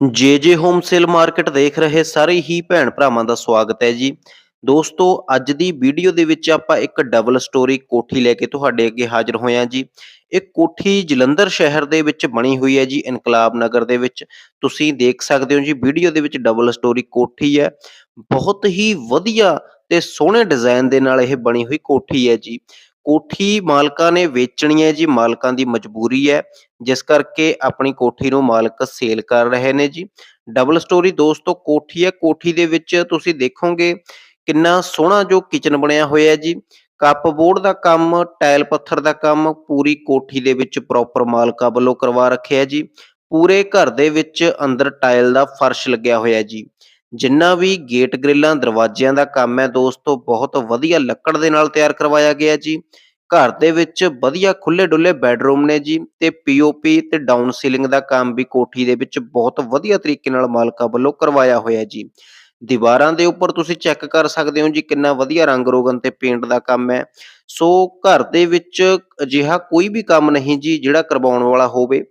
ਜੇ home sale market ਦੇਖ ਰਹੇ ਸਾਰੇ ਹੀ ਭੈਣ ਭਰਾਵਾਂ ਦਾ ਸਵਾਗਤ ਹੈ ਜੀ। ਦੋਸਤੋ, ਅੱਜ ਦੀ ਵੀਡੀਓ ਦੇ ਵਿੱਚ ਆਪਾਂ ਇੱਕ ਡਬਲ ਸਟੋਰੀ ਕੋਠੀ ਲੈ ਕੇ ਤੁਹਾਡੇ ਅੱਗੇ ਹਾਜ਼ਰ ਹੋਏ ਜੀ। ਇਹ ਕੋਠੀ ਜਲੰਧਰ ਸ਼ਹਿਰ ਦੇ ਵਿੱਚ ਬਣੀ ਹੋਈ ਹੈ ਜੀ, ਇਨਕਲਾਬ ਨਗਰ ਦੇ ਵਿੱਚ। ਤੁਸੀਂ ਦੇਖ ਸਕਦੇ ਹੋ ਜੀ, ਵੀਡੀਓ ਦੇ ਵਿੱਚ ਡਬਲ ਸਟੋਰੀ ਕੋਠੀ ਹੈ। ਬਹੁਤ ਹੀ ਵਧੀਆ ਤੇ ਸੋਹਣੇ ਡਿਜ਼ਾਈਨ ਦੇ ਨਾਲ ਇਹ ਬਣੀ ਹੋਈ ਕੋਠੀ ਹੈ ਜੀ। ਕੋਠੀ ਮਾਲਕਾਂ ਨੇ ਵੇਚਣੀ ਹੈ ਜੀ, ਮਾਲਕਾਂ ਦੀ ਮਜਬੂਰੀ ਹੈ। ਜਿਸ ਕਰਕੇ ਆਪਣੀ ਕੋਠੀ ਨੂੰ ਮਾਲਕ ਸੇਲ ਕਰ ਰਹੇ ਨੇ ਜੀ। ਡਬਲ ਸਟੋਰੀ ਦੋਸਤੋ, ਕੋਠੀ ਹੈ। ਕੋਠੀ ਦੇ ਵਿੱਚ ਤੁਸੀਂ ਦੇਖੋਗੇ ਕਿੰਨਾ ਸੋਹਣਾ ਜੋ ਕਿਚਨ ਬਣਿਆ ਹੋਇਆ ਹੈ ਜੀ। ਕੱਪ ਬੋਰਡ ਦਾ ਕੰਮ ਟਾਇਲ ਪੱਥਰ ਦਾ ਕੰਮ, ਪੂਰੀ ਕੋਠੀ ਦੇ ਵਿੱਚ ਪ੍ਰੋਪਰ ਮਾਲਕਾਂ ਵੱਲੋਂ ਕਰਵਾ ਰੱਖਿਆ ਜੀ। ਪੂਰੇ ਘਰ ਦੇ ਵਿੱਚ ਅੰਦਰ ਟਾਇਲ ਦਾ ਫਰਸ਼ ਲੱਗਿਆ ਹੋਇਆ ਜੀ। ਜਿੰਨਾ ਵੀ ਗੇਟ ਗ੍ਰਿਲਾਂ, ਦਰਵਾਜ਼ਿਆਂ ਦਾ ਕੰਮ ਹੈ ਦੋਸਤੋ, ਬਹੁਤ ਵਧੀਆ ਲੱਕੜ ਦੇ ਨਾਲ ਤਿਆਰ ਕਰਵਾਇਆ ਗਿਆ ਜੀ। ਘਰ ਦੇ ਵਿੱਚ ਵਧੀਆ ਖੁੱਲੇ ਡੁੱਲੇ ਬੈੱਡਰੂਮ ਨੇ ਜੀ ਤੇ ਪੀਓਪੀ ਤੇ ਡਾਊਨ ਸੀਲਿੰਗ ਦਾ ਕੰਮ ਵੀ ਕੋਠੀ ਦੇ ਵਿੱਚ ਬਹੁਤ ਵਧੀਆ ਤਰੀਕੇ ਨਾਲ ਮਾਲਕਾਂ ਵੱਲੋਂ ਕਰਵਾਇਆ ਹੋਇਆ ਜੀ। ਦੀਵਾਰਾਂ ਦੇ ਉੱਪਰ ਤੁਸੀਂ ਚੈੱਕ ਕਰ ਸਕਦੇ ਹੋ ਜੀ ਕਿੰਨਾ ਵਧੀਆ ਰੰਗ ਰੋਗਨ ਤੇ ਪੇਂਟ ਦਾ ਕੰਮ ਹੈ। ਸੋ ਘਰ ਦੇ ਵਿੱਚ ਅਜਿਹਾ ਕੋਈ ਵੀ ਕੰਮ ਨਹੀਂ ਜੀ ਜਿਹੜਾ ਕਰਵਾਉਣ ਵਾਲਾ ਹੋਵੇ।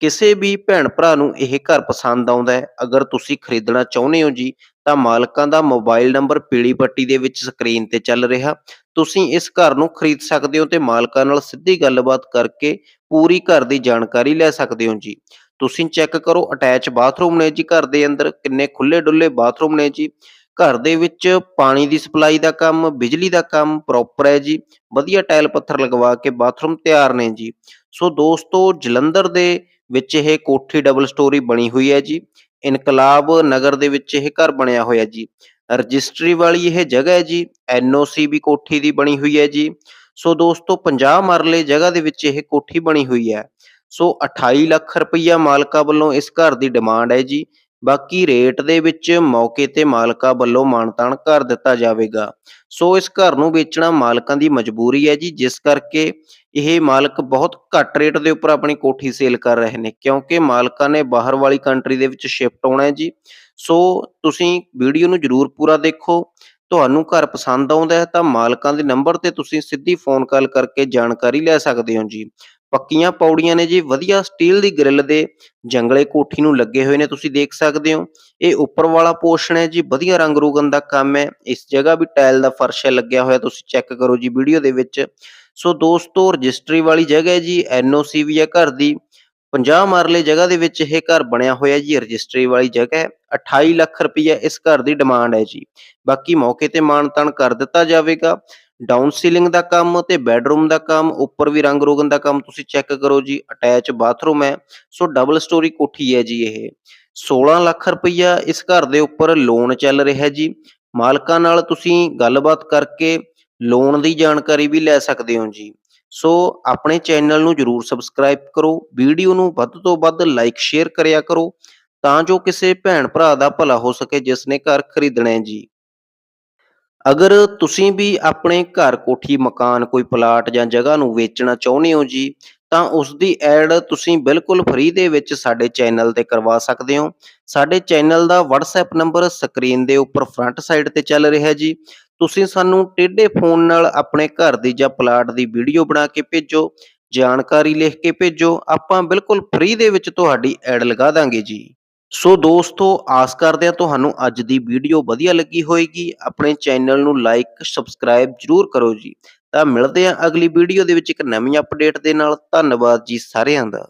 ਕਿਸੇ ਵੀ ਭੈਣ ਭਰਾ ਨੂੰ ਇਹ ਘਰ ਪਸੰਦ ਆਉਂਦਾ ਹੈ। ਅਗਰ ਤੁਸੀਂ ਖਰੀਦਣਾ ਚਾਹੁੰਦੇ ਹੋ ਜੀ, ਤਾਂ ਮਾਲਕਾਂ ਦਾ ਮੋਬਾਈਲ ਨੰਬਰ ਪੀਲੀ ਪੱਟੀ ਦੇ ਵਿੱਚ ਸਕਰੀਨ ਤੇ ਚੱਲ ਰਿਹਾ। ਤੁਸੀਂ ਇਸ ਘਰ ਨੂੰ ਖਰੀਦ ਸਕਦੇ ਹੋ ਤੇ ਮਾਲਕਾਂ ਨਾਲ ਸਿੱਧੀ ਗੱਲਬਾਤ ਕਰਕੇ ਪੂਰੀ ਘਰ ਦੀ ਜਾਣਕਾਰੀ ਲੈ ਸਕਦੇ ਹੋ ਜੀ। ਤੁਸੀਂ ਚੈੱਕ ਕਰੋ, ਅਟੈਚ ਬਾਥਰੂਮ ਨੇ ਜੀ ਘਰ ਦੇ ਅੰਦਰ, ਕਿੰਨੇ ਖੁੱਲੇ ਡੁੱਲੇ ਬਾਥਰੂਮ ਨੇ ਜੀ। ਘਰ ਦੇ ਵਿੱਚ ਪਾਣੀ ਦੀ ਸਪਲਾਈ ਦਾ ਕੰਮ, ਬਿਜਲੀ ਦਾ ਕੰਮ ਪ੍ਰੋਪਰ ਹੈ ਜੀ। ਵਧੀਆ ਟਾਇਲ ਪੱਥਰ ਲਗਵਾ ਕੇ ਬਾਥਰੂਮ ਤਿਆਰ ਨੇ ਜੀ। ਸੋ ਦੋਸਤੋ, ਜਲੰਧਰ ਦੇ ਵਿੱਚ ਇਹ ਕੋਠੀ ਡਬਲ ਸਟੋਰੀ ਬਣੀ ਹੋਈ ਹੈ ਜੀ। ਇਨਕਲਾਬ ਨਗਰ ਦੇ ਵਿੱਚ ਇਹ ਘਰ ਬਣਿਆ ਹੋਇਆ ਜੀ। ਰਜਿਸਟਰੀ ਵਾਲੀ ਇਹ ਜਗ੍ਹਾ ਹੈ ਜੀ। ਐਨਓਸੀ ਵੀ ਕੋਠੀ ਦੀ ਬਣੀ ਹੋਈ ਹੈ ਜੀ। ਸੋ ਦੋਸਤੋ 50 ਮਰਲੇ ਜਗ੍ਹਾ ਦੇ ਵਿੱਚ ਇਹ ਕੋਠੀ ਬਣੀ ਹੋਈ ਹੈ। ਸੋ 28 ਲੱਖ ਰੁਪਈਆ ਮਾਲਕਾ ਵੱਲੋਂ ਇਸ ਘਰ ਦੀ ਡਿਮਾਂਡ ਹੈ ਜੀ। ਬਾਕੀ ਰੇਟ ਦੇ ਵਿੱਚ ਮੌਕੇ ਤੇ ਮਾਲਕਾ ਵੱਲੋਂ ਮਾਨਤਾਨ ਕਰ ਦਿੱਤਾ ਜਾਵੇਗਾ। ਸੋ ਇਸ ਘਰ ਨੂੰ ਵੇਚਣਾ ਮਾਲਕਾਂ ਦੀ ਮਜਬੂਰੀ ਹੈ ਜੀ। ਜਿਸ ਕਰਕੇ ਇਹ ਮਾਲਕ ਬਹੁਤ ਘੱਟ ਰੇਟ ਦੇ ਉੱਪਰ ਆਪਣੀ ਕੋਠੀ ਸੇਲ ਕਰ ਰਹੇ ਨੇ, ਕਿਉਂਕਿ ਮਾਲਕਾਂ ਨੇ ਬਾਹਰ ਵਾਲੀ ਕੰਟਰੀ ਦੇ ਵਿੱਚ ਸ਼ਿਫਟ ਹੋਣਾ ਹੈ ਜੀ। ਸੋ ਤੁਸੀਂ ਵੀਡੀਓ ਨੂੰ ਜਰੂਰ ਪੂਰਾ ਦੇਖੋ। ਤੁਹਾਨੂੰ ਘਰ ਪਸੰਦ ਆਉਂਦਾ ਹੈ ਤਾਂ ਮਾਲਕਾਂ ਦੇ ਨੰਬਰ ਤੇ ਤੁਸੀਂ ਸਿੱਧੀ ਫੋਨ ਕਾਲ ਕਰਕੇ ਜਾਣਕਾਰੀ ਲੈ ਸਕਦੇ ਹੋ ਜੀ। ਪੱਕੀਆਂ ਪੌੜੀਆਂ ਨੇ ਜੀ, ਵਧੀਆ ਸਟੀਲ ਦੀ ਗ੍ਰਿਲ ਦੇ ਜੰਗਲੇ ਕੋਠੀ ਨੂੰ ਲੱਗੇ ਹੋਏ ਨੇ, ਤੁਸੀਂ ਦੇਖ ਸਕਦੇ ਹੋ। ਇਹ ਉੱਪਰ ਵਾਲਾ ਪੋਰਸ਼ਨ ਹੈ ਜੀ, ਵਧੀਆ ਰੰਗ ਰੋਗਨ ਦਾ ਕੰਮ ਹੈ। ਇਸ ਜਗ੍ਹਾ ਵੀ ਟਾਇਲ ਦਾ ਫਰਸ਼ ਹੈ, ਲੱਗਿਆ ਹੋਇਆ, ਤੁਸੀਂ ਚੈੱਕ ਕਰੋ ਜੀ ਵੀਡੀਓ ਦੇ ਵਿੱਚ। ਸੋ ਦੋਸਤੋ, ਰਜਿਸਟਰੀ ਵਾਲੀ ਜਗ੍ਹਾ ਹੈ ਜੀ ਐਨਓਸੀ ਵੀ ਹੈ ਘਰ ਦੀ। 50 ਮਰਲੇ ਜਗ੍ਹਾ ਦੇ ਵਿੱਚ ਇਹ ਘਰ ਬਣਿਆ ਹੋਇਆ ਜੀ, ਰਜਿਸਟਰੀ ਵਾਲੀ ਜਗ੍ਹਾ ਹੈ। 28 ਲੱਖ ਰੁਪਈਆ ਇਸ ਘਰ ਦੀ ਡਿਮਾਂਡ ਹੈ ਜੀ। ਬਾਕੀ ਮੌਕੇ ਤੇ ਮਾਨਤਾਨ ਕਰ ਦਿੱਤਾ ਜਾਵੇਗਾ। ਡਾਊਨ ਸੀਲਿੰਗ ਦਾ ਕੰਮ ਤੇ ਬੈੱਡਰੂਮ ਦਾ ਕੰਮ, ਉੱਪਰ ਵੀ ਰੰਗ ਰੋਗਨ ਦਾ ਕੰਮ ਤੁਸੀਂ ਚੈੱਕ ਕਰੋ ਜੀ ਅਟੈਚ ਬਾਥਰੂਮ ਹੈ, ਸੋ ਡਬਲ ਸਟੋਰੀ ਕੋਠੀ ਹੈ ਜੀ ਇਹ। 16 ਲੱਖ ਰੁਪਈਆ ਇਸ ਘਰ ਦੇ ਉੱਪਰ ਲੋਨ ਚੱਲ ਰਿਹਾ ਜੀ। ਮਾਲਕਾਂ ਨਾਲ ਤੁਸੀਂ ਗੱਲਬਾਤ ਕਰਕੇ ਲੋਨ ਦੀ ਜਾਣਕਾਰੀ ਵੀ ਲੈ ਸਕਦੇ ਹੋ ਜੀ। ਸੋ ਆਪਣੇ ਚੈਨਲ ਨੂੰ ਜਰੂਰ ਸਬਸਕ੍ਰਾਈਬ ਕਰੋ, ਵੀਡੀਓ ਨੂੰ ਵੱਧ ਤੋਂ ਵੱਧ ਲਾਈਕ ਸ਼ੇਅਰ ਕਰਿਆ ਕਰੋ, ਤਾਂ ਜੋ ਕਿਸੇ ਭੈਣ ਭਰਾ ਦਾ ਭਲਾ ਹੋ ਸਕੇ ਜਿਸ ਨੇ ਘਰ ਖਰੀਦਣਾ ਹੈ ਜੀ। ਅਗਰ ਤੁਸੀਂ ਵੀ ਆਪਣੇ ਘਰ ਕੋਠੀ, ਮਕਾਨ, ਕੋਈ ਪਲਾਟ ਜਾਂ ਜਗ੍ਹਾ ਨੂੰ ਵੇਚਣਾ ਚਾਹੁੰਦੇ ਹੋ ਜੀ, ਤਾਂ ਉਸ ਦੀ ਐਡ ਤੁਸੀਂ ਬਿਲਕੁਲ ਫ੍ਰੀ ਦੇ ਵਿੱਚ ਸਾਡੇ ਚੈਨਲ ਤੇ ਕਰਵਾ ਸਕਦੇ ਹੋ। ਸਾਡੇ ਚੈਨਲ ਦਾ WhatsApp ਨੰਬਰ ਸਕਰੀਨ ਦੇ ਉੱਪਰ ਫਰੰਟ ਸਾਈਡ ਤੇ ਚੱਲ ਰਿਹਾ ਜੀ। ਤੁਸੀਂ ਸਾਨੂੰ ਟੇਢੇ ਫੋਨ ਨਾਲ ਆਪਣੇ ਘਰ ਦੀ ਜਾਂ ਪਲਾਟ ਦੀ ਵੀਡੀਓ ਬਣਾ ਕੇ ਭੇਜੋ, ਜਾਣਕਾਰੀ ਲਿਖ ਕੇ ਭੇਜੋ, ਆਪਾਂ ਬਿਲਕੁਲ ਫ੍ਰੀ ਦੇ ਵਿੱਚ ਤੁਹਾਡੀ ਐਡ ਲਗਾ ਦਾਂਗੇ ਜੀ। ਸੋ ਦੋਸਤੋ, ਆਸ ਕਰਦੇ ਹਾਂ ਤੁਹਾਨੂੰ ਅੱਜ ਦੀ ਵੀਡੀਓ ਵਧੀਆ ਲੱਗੀ ਹੋਏਗੀ। ਆਪਣੇ ਚੈਨਲ ਨੂੰ ਲਾਈਕ ਸਬਸਕ੍ਰਾਈਬ ਜਰੂਰ ਕਰੋ ਜੀ। ਤਾਂ ਮਿਲਦੇ ਹਾਂ ਅਗਲੀ ਵੀਡੀਓ ਦੇ ਵਿੱਚ ਇੱਕ ਨਵੀਂ ਅਪਡੇਟ ਦੇ ਨਾਲ। ਧੰਨਵਾਦ ਜੀ ਸਾਰਿਆਂ ਦਾ।